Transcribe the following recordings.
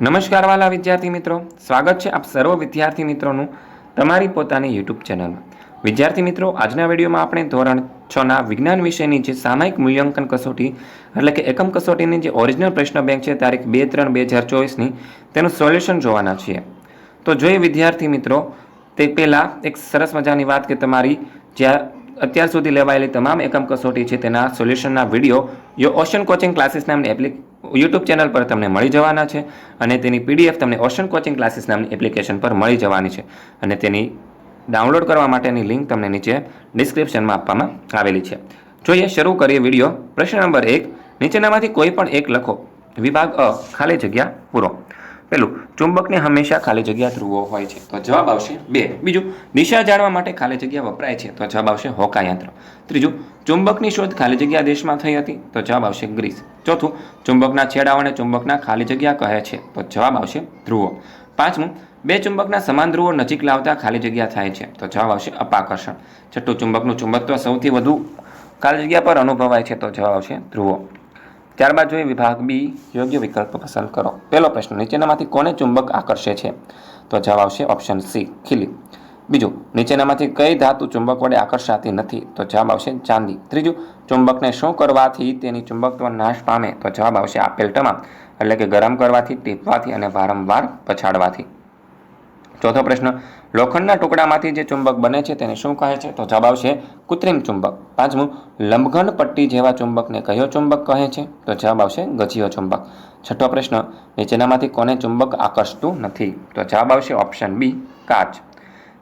નમસ્કાર વાલા વિદ્યાર્થી મિત્રો. સ્વાગત છે આપ સર્વ વિદ્યાર્થી મિત્રોનું તમારી પોતાની યુટ્યુબ ચેનલમાં. વિદ્યાર્થી મિત્રો, આજના વિડીયોમાં આપણે ધોરણ છના વિજ્ઞાન વિષયની જે સામાયિક મૂલ્યાંકન કસોટી, એટલે કે એકમ કસોટીની જે ઓરિજિનલ પ્રશ્ન બેંક છે, તારીખ બે ત્રણ બે હજાર ચોવીસની, તેનું સોલ્યુશન જોવાના છીએ. તો જોઈએ વિદ્યાર્થી મિત્રો, તે પહેલાં એક સરસ મજાની વાત કે તમારી જ્યાં અત્યાર સુધી લેવાયેલી તમામ એકમ કસોટી છે, તેના સોલ્યુશનના વીડિયો, યો ઓશન કોચિંગ ક્લાસીસ નામની એપ્લિક યુટ્યુબ ચેનલ પર તમને મળી જવાના છે અને તેની પીડીએફ તમને ઓશન કોચિંગ ક્લાસીસ નામની એપ્લિકેશન પર મળી જવાની છે. અને તેની ડાઉનલોડ કરવા માટેની લિંક તમને નીચે ડિસ્ક્રિપ્શનમાં આપવામાં આવેલી છે. જોઈએ, શરૂ કરીએ વીડિયો પ્રશ્ન નંબર એક, નીચેનામાંથી કોઈ પણ એક લખો. વિભાગ અ, ખાલી જગ્યા પૂરો. પેલું ચુંબકને હંમેશા ખાલી જગ્યા ધ્રુવો હોય છે. તો જવાબ આવશે બે. બીજું, દિશા જાણવા માટે ખાલી જગ્યા વપરાય છે. તો જવાબ આવશે હોકાયંત્ર. ત્રીજું, ચુંબકની શોધ ખાલી જગ્યા દેશમાં થઈ હતી. તો જવાબ આવશે ગ્રીસ. ચોથું, ચુંબકના છેડાઓને ચુંબકના ખાલી જગ્યા કહે છે. તો જવાબ આવશે ધ્રુવો. પાંચમું, બે ચુંબકના સમાન ધ્રુવો નજીક લાવતા ખાલી જગ્યા થાય છે. તો જવાબ આવશે અપાકર્ષણ. છઠ્ઠું, ચુંબકનું ચુંબકત્વ સૌથી વધુ ખાલી જગ્યા પર અનુભવાય છે. તો જવાબ આવશે ધ્રુવો. ત્યારબાદ જોઈએ વિભાગ બી, યોગ્ય વિકલ્પ પસંદ કરો. પહેલો પ્રશ્ન, નીચેનામાંથી કોને ચુંબક આકર્ષે છે? તો જવાબ આવશે ઓપ્શન સી ખીલી. બીજું, નીચેનામાંથી કઈ ધાતુ ચુંબક વડે આકર્ષાતી નથી? તો જવાબ આવશે ચાંદી. ત્રીજું, ચુંબકને શું કરવાથી તેની ચુંબકત્વ નાશ પામે? તો જવાબ આવશે આપેલ તમામ. એટલે કે ગરમ કરવાથી, ટીપવાથી અને વારંવાર પછાડવાથી. ચોથો પ્રશ્ન, લોખંડના ટુકડામાંથી જે ચુંબક બને છે તેને શું કહે છે? તો જવાબ આવશે કૃત્રિમ ચુંબક. પાંચમું, લંબઘન પટ્ટી જેવા ચુંબકને કયો ચુંબક કહે છે? તો જવાબ આવશે ગજીયો ચુંબક. છઠ્ઠો પ્રશ્ન, નીચેનામાંથી કોને ચુંબક આકર્ષતું નથી? તો જવાબ આવશે ઓપ્શન બી, કાચ.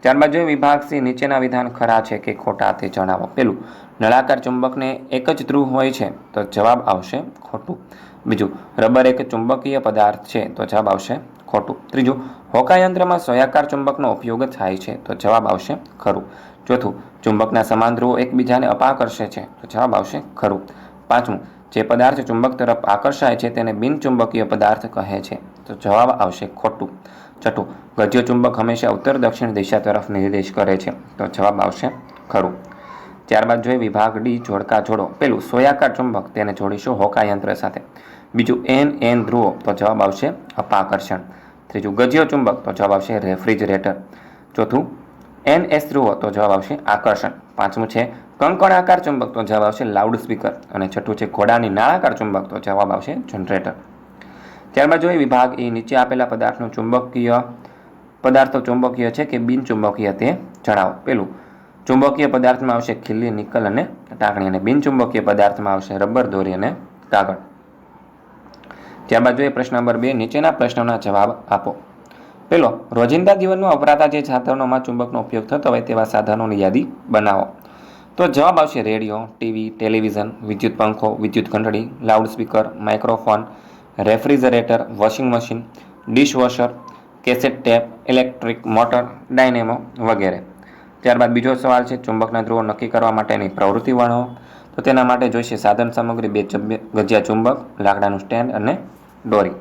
ત્યારબાદ જો વિભાગ સી નીચેના વિધાન ખરા છે કે ખોટા તે જણાવો. પેલું, નળાકાર ચુંબકને એક જ ધ્રુવ હોય છે? તો જવાબ આવશે ખોટું. બીજું, રબર એક ચુંબકીય પદાર્થ છે? તો જવાબ આવશે ખોટું. ત્રીજું હોકાયંત્રમાં સોયાકાર ચુંબકનો ઉપયોગ થાય છે. તો જવાબ આવશે ખરું. ચોથું, ચુંબકના સમાન ધ્રુવો એકબીજાને અપાકર્ષે છે. તો જવાબ આવશે ખરું. પાંચમું, જે પદાર્થ ચુંબક તરફ આકર્ષાય છે તેને બિનચુંબકીય પદાર્થ કહે છે. તો જવાબ આવશે ખોટું. છઠ્ઠું ગજ્ય ચુંબક હંમેશા ઉત્તર દક્ષિણ દિશા તરફ નિર્દેશ કરે છે. તો જવાબ આવશે ખરું. ત્યારબાદ જોઈએ વિભાગ ડી, જોડકા જોડો. પેલું, સોયાકાર ચુંબક, તેને જોડીશું હોકાયંત્ર સાથે. બીજું, એન એન ધ્રુવો, તો જવાબ આવશે અપાકર્ષણ. ત્રીજું, ગજ્યો ચુંબક, તો જવાબ આવશે રેફ્રિજરેટર. ચોથું, એન એસ ધ્રુવો, તો જવાબ આવશે આકર્ષણ. પાંચમું છે, કંકણાકાર ચુંબક, તો જવાબ આવશે લાઉડ સ્પીકર અને છઠ્ઠું છે, ઘોડાની નાળાકાર ચુંબક, તો જવાબ આવશે જનરેટર. ત્યારબાદ જોઈએ વિભાગ એ નીચે આપેલા પદાર્થનું ચુંબકીય, પદાર્થો ચુંબકીય છે કે બિનચુંબકીય તે જણાવો. પેલું ચુંબકીય પદાર્થમાં આવશે ખીલી, નિકલ અને ટાંકણી અને બિનચુંબકીય પદાર્થમાં આવશે રબર, દોરી અને કાગળ. ત્યારબાદ જોઈએ પ્રશ્ન નંબર બે, નીચેના પ્રશ્નોના જવાબ આપો. પેલો, રોજિંદા જીવનમાં વપરાતા જે સાધનોમાં ચુંબકનો ઉપયોગ થતો હોય તેવા સાધનોની યાદી બનાવો. તો જવાબ આવશે રેડિયો, ટીવી, ટેલિવિઝન, વિદ્યુત પંખો, વિદ્યુત ઘંટડી, loudspeaker, microphone, refrigerator, washing machine, dishwasher, cassette tape, electric motor, dynamo વગેરે. ત્યારબાદ બીજો સવાલ છે, ચુંબકના ધ્રુવો નક્કી કરવા માટેની પ્રવૃત્તિ વર્ણો તો તેના માટે જોઈશે સાધન સામગ્રી, બે ગજિયા ચુંબક, લાકડાનું સ્ટેન્ડ અને દોરી.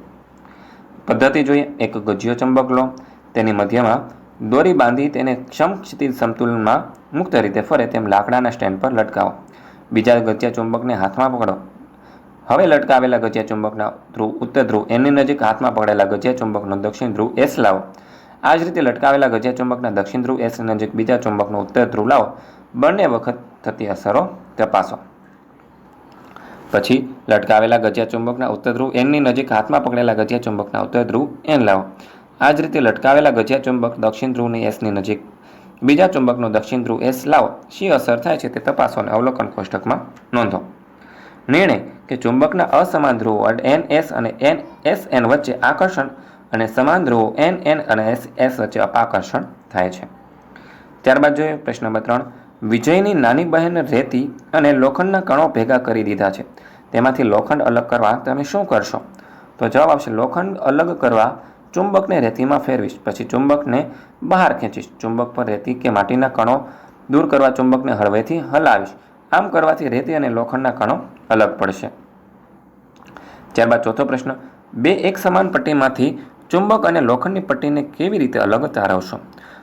પદ્ધતિ જોઈએ, એક ગજિયો ચુંબક લો. તેની મધ્યમાં દોરી બાંધી તેને ક્ષમક્ષિત સંતુલનમાં મુક્ત રીતે ફરે તેમ લાકડાના સ્ટેન્ડ પર લટકાવો. બીજા ગજિયા ચુંબકને હાથમાં પકડો. હવે લટકાવેલા ગજિયા ચુંબકના ધ્રુવ, ઉત્તર ધ્રુવ એની નજીક હાથમાં પકડેલા ગજિયા ચુંબકનો દક્ષિણ ધ્રુવ એસ લાવો. આ જ રીતે લટકાવેલા ગજિયા ચુંબકના દક્ષિણ ધ્રુવ એસ નજીક બીજા ચુંબકનો ઉત્તર ધ્રુવ લાવો. બંને વખત થતી અસરો તપાસો. પછી લટકાવેલા ગજિયા ચુંબકના ઉત્તર ધ્રુવ એનની નજીક હાથમાં પકડેલા ગજિયા ચુંબકના ઉત્તર ધ્રુવ એન લાવો. આ જ રીતે લટકાવેલા ગજિયા ચુંબક દક્ષિણ ધ્રુવની એસની નજીક બીજા ચુંબકનો દક્ષિણ ધ્રુવ એસ લાવો. શી અસર થાય છે તે તપાસો અને અવલોકન કોષ્ટકમાં નોંધો. નિર્ણય કે ચુંબકના અસમાન ધ્રુવો એન એસ અને એન એસ એન વચ્ચે આકર્ષણ અને સમાન ધ્રુવો એન એન અને એસ એસ વચ્ચે અપાકર્ષણ થાય છે. ત્યારબાદ જોઈએ પ્રશ્ન નંબર ત્રણ. વિજયની નાની બહેન રેતી અને લોખંડના કણો ભેગા કરી દીધા છે. તેમાંથી લોખંડ અલગ કરવા તમે શું કરશો? તો જવાબ આવશે, લોખંડ અલગ કરવા ચુંબકને રેતીમાં ફેરવીશ. પછી ચુંબકને બહાર ખેંચીશ. ચુંબક પર રેતી કે માટીના કણો દૂર કરવા ચુંબકને હળવેથી હલાવીશ. આમ કરવાથી રેતી અને લોખંડના કણો અલગ પડશે. ત્યારબાદ ચોથો પ્રશ્ન. બે એક સમાન પટ્ટીમાંથી ચુંબક અને લોખંડની પટ્ટીને કેવી રીતે અલગ તારવશો?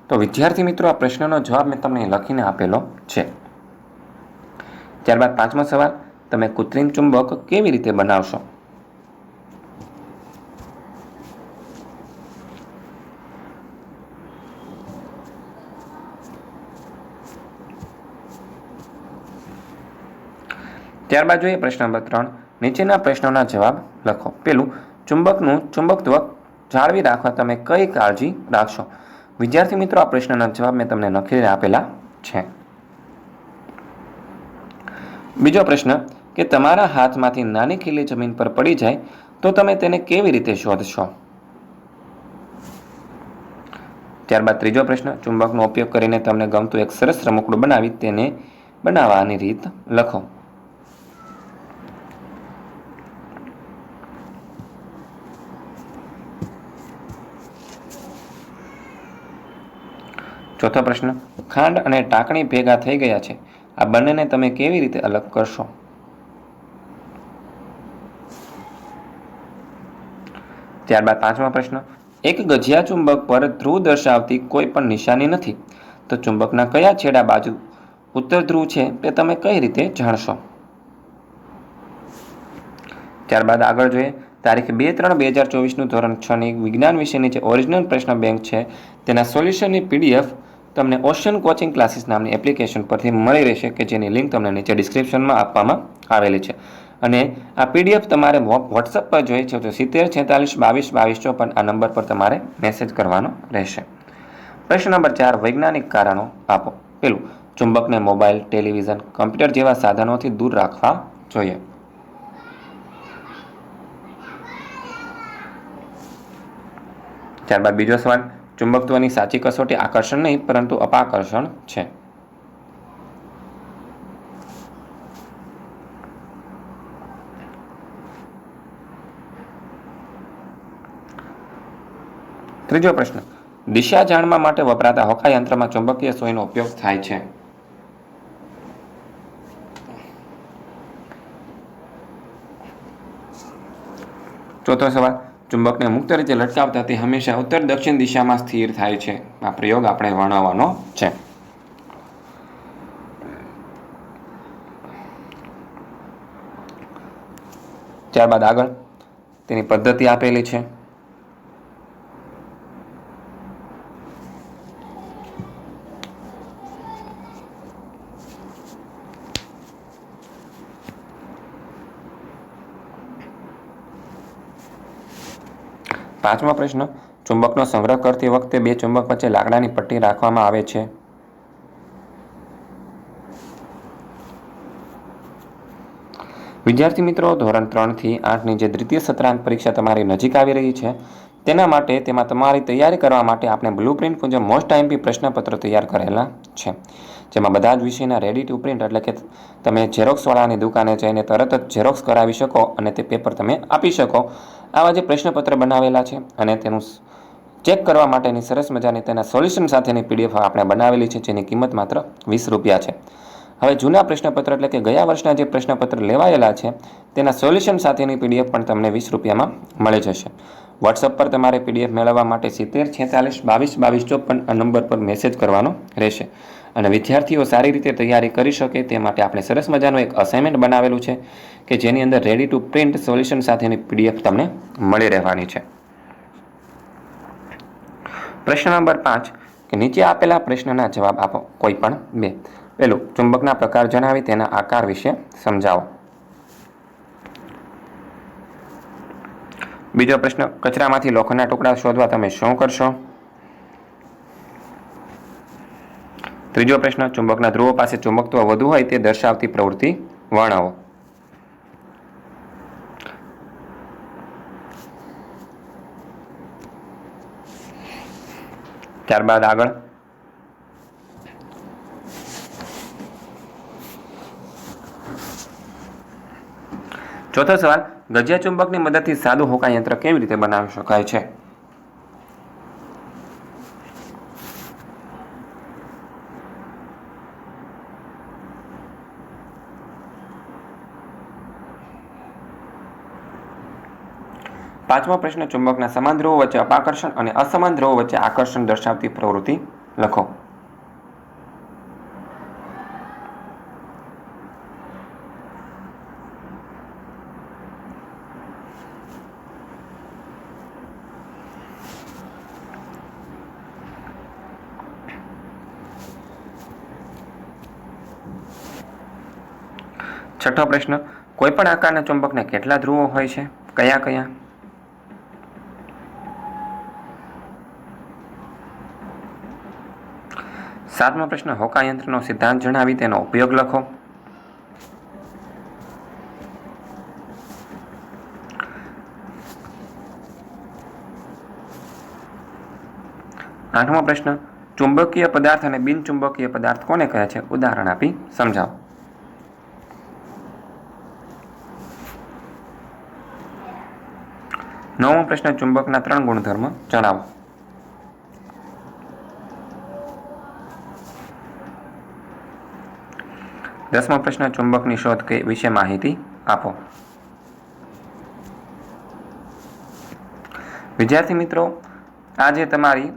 તો વિદ્યાર્થી મિત્રો, આ પ્રશ્નનો જવાબ મેં તમને લખીને આપેલો છે. ત્યારબાદ પાંચમો સવાલ, તમે કૃત્રિમ ચુંબક કેવી રીતે બનાવશો? ત્યારબાદ જોઈએ પ્રશ્ન નંબર ત્રણ. નીચેના પ્રશ્નોના જવાબ લખો. પેલું, ચુંબકનું ચુંબકત્વ જાળવી રાખવા તમે કઈ કાળજી રાખશો? વિદ્યાર્થી મિત્રો, આ પ્રશ્નના જવાબ મેં તમને લખીને આપેલા છે. બીજો પ્રશ્ન, કે તમારા હાથમાંથી નાની ખીલી જમીન પર પડી જાય, તો તમે તેને કેવી રીતે શોધશો? ત્યારબાદ ત્રીજો પ્રશ્ન, ચુંબકનો ઉપયોગ કરીને તમને ગમતું એક સરસ રમકડું બનાવી તેને બનાવવાની રીત લખો. ચોથો પ્રશ્ન, ખાંડ અને ટાંકણી ભેગા થઈ ગયા છે. આ બંનેને તમે કેવી રીતે અલગ કરશો? ત્યારબાદ પાંચમો પ્રશ્ન, એક ગજિયા ચુંબક પર ધ્રુવ દર્શાવતી કોઈ પણ નિશાની નથી. તો ચુંબકના કયા છેડા બાજુ ઉત્તર ધ્રુવ છે તે તમે કઈ રીતે જાણશો? ત્યારબાદ આગળ જોઈએ, તારીખ બે ત્રણ બે હજાર ચોવીસનું ધોરણ છની વિજ્ઞાન વિષયની જે ઓરિજિનલ પ્રશ્ન બેંક છે, તેના સોલ્યુશનની પીડીએફ તમને ઓશન કોચિંગ ક્લાસીસ નામની એપ્લિકેશન પરથી મળી રહેશે કે જેની લિંક તમને નીચે ડિસ્ક્રિપ્શનમાં આપવામાં આવેલી છે. અને આ પીડીએફ તમારે વોટ્સઅપ પર જોઈએ છે તો સિત્તેર, છેતાલીસ, બાવીસ બાવીસ, ચોપન આ નંબર પર તમારે મેસેજ કરવાનો રહેશે. પ્રશ્ન નંબર ચાર, વૈજ્ઞાનિક કારણો આપો. પેલું, ચુંબકને મોબાઈલ, ટેલિવિઝન, કમ્પ્યુટર જેવા સાધનોથી દૂર રાખવા જોઈએ. ત્યારબાદ બીજો સવાલ ચુંબકત્વની સાચી કસોટી આકર્ષણ નહીં, પરંતુ અપાકર્ષણ છે. ત્રીજો પ્રશ્ન. દિશા જાણવા માટે વપરાતા હોકા યંત્રમાં ચુંબકીય સોયનો ઉપયોગ થાય છે. ચોથો સવાલ. ચુંબકને મુક્ત રીતે લટકાવતા તે હંમેશા ઉત્તર દક્ષિણ દિશામાં સ્થિર થાય છે. આ પ્રયોગ આપણે વર્ણવવાનો છે. ત્યારબાદ આગળ તેની પદ્ધતિ આપેલી છે. પાંચમો પ્રશ્ન, ચુંબકનો સંગ્રહ કરતી વખતે બે ચુંબક વચ્ચે લાકડાની પટ્ટી રાખવામાં આવે છે. વિદ્યાર્થી મિત્રો, ધોરણ ત્રણથી આઠની જે દ્વિતીય સત્રાંત પરીક્ષા તમારી નજીક આવી રહી છે. તેના માટે તેમાં તમારી તૈયારી કરવા માટે આપણે બ્લુ પ્રિન્ટ મુજબ મોસ્ટ આઈએમપી પ્રશ્નપત્ર તૈયાર કરેલા છે. જેમાં બધા જ વિષયના રેડી ટુ પ્રિન્ટ એટલે કે તમે ઝેરોક્સવાળાની દુકાને જઈને તરત જ ઝેરોક્સ કરાવી શકો અને તે પેપર તમે આપી શકો. આવા જે પ્રશ્નપત્ર બનાવેલા છે અને તેનું ચેક કરવા માટેની સરસ મજાની તેના સોલ્યુશન સાથેની પીડીએફ આપણે બનાવેલી છે, જેની કિંમત માત્ર વીસ રૂપિયા છે. હવે જૂના પ્રશ્નપત્ર એટલે કે ગયા વર્ષના જે પ્રશ્નપત્ર લેવાયેલા છે, તેના સોલ્યુશન સાથેની પીડીએફ પણ તમને વીસ રૂપિયામાં મળી જશે. વોટ્સઅપ પર તમારે પીડીએફ મેળવવા માટે સિત્તેર, છેતાલીસ, બાવીસ બાવીસ, ચોપન આ નંબર પર મેસેજ કરવાનો રહેશે. અને વિદ્યાર્થીઓ સારી રીતે તૈયારી કરી શકે તે માટે આપણે સરસ મજાનું એક અસાઇનમેન્ટ બનાવેલું છે કે જેની અંદર રેડી ટુ પ્રિન્ટ સોલ્યુશન સાથેની પીડીએફ તમને મળી રહેવાની છે. પ્રશ્ન નંબર પાંચ, કે નીચે આપેલા પ્રશ્નના જવાબ આપો, કોઈ પણ બે. પેલું ચુંબકના પ્રકાર જણાવી તેના આકાર વિશે સમજાવો. બીજો પ્રશ્ન, કચરામાંથી લોખંડના ટુકડા શોધવા તમે શું કરશો? ત્રીજો પ્રશ્ન, ચુંબકના ધ્રુવો પાસે ચુંબકત્વ વધુ હોય તે દર્શાવતી પ્રવૃત્તિ વર્ણવો. ત્યારબાદ આગળ. ચોથો સવાલ ગજિયા ચુંબકની મદદથી સાદું હોકા યંત્ર કેવી રીતે બનાવી શકાય છે? પાંચમો પ્રશ્ન, ચુંબકના સમાન ધ્રુવો વચ્ચે અપાકર્ષણ અને અસમાન ધ્રુવો વચ્ચે આકર્ષણ દર્શાવતી પ્રવૃત્તિ લખો. છઠ્ઠો પ્રશ્ન કોઈપણ આકારના ચુંબકને કેટલા ધ્રુવો હોય છે? કયા કયા? સાતમો પ્રશ્ન હોકાયંત્રનો સિદ્ધાંત જણાવી તેનો ઉપયોગ લખો. આઠમો પ્રશ્ન, ચુંબકીય પદાર્થ અને બિનચુંબકીય પદાર્થ કોને કહે છે? ઉદાહરણ આપી, સમજાવો. નવમો પ્રશ્ન, ચુંબકના ત્રણ ગુણધર્મ જણાવો. દસમો પ્રશ્ન, ચુંબકની શોધ વિશે માહિતી આપો. વિદ્યાર્થી મિત્રો, આજે તમારી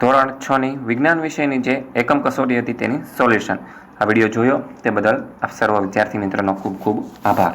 ધોરણ છ ની વિજ્ઞાન વિષયની જે એકમ કસોટી હતી તેની સોલ્યુશન. આ વીડિયો જોયો તે બદલ આપ સર્વ વિદ્યાર્થી મિત્રોનો ખૂબ ખૂબ આભાર.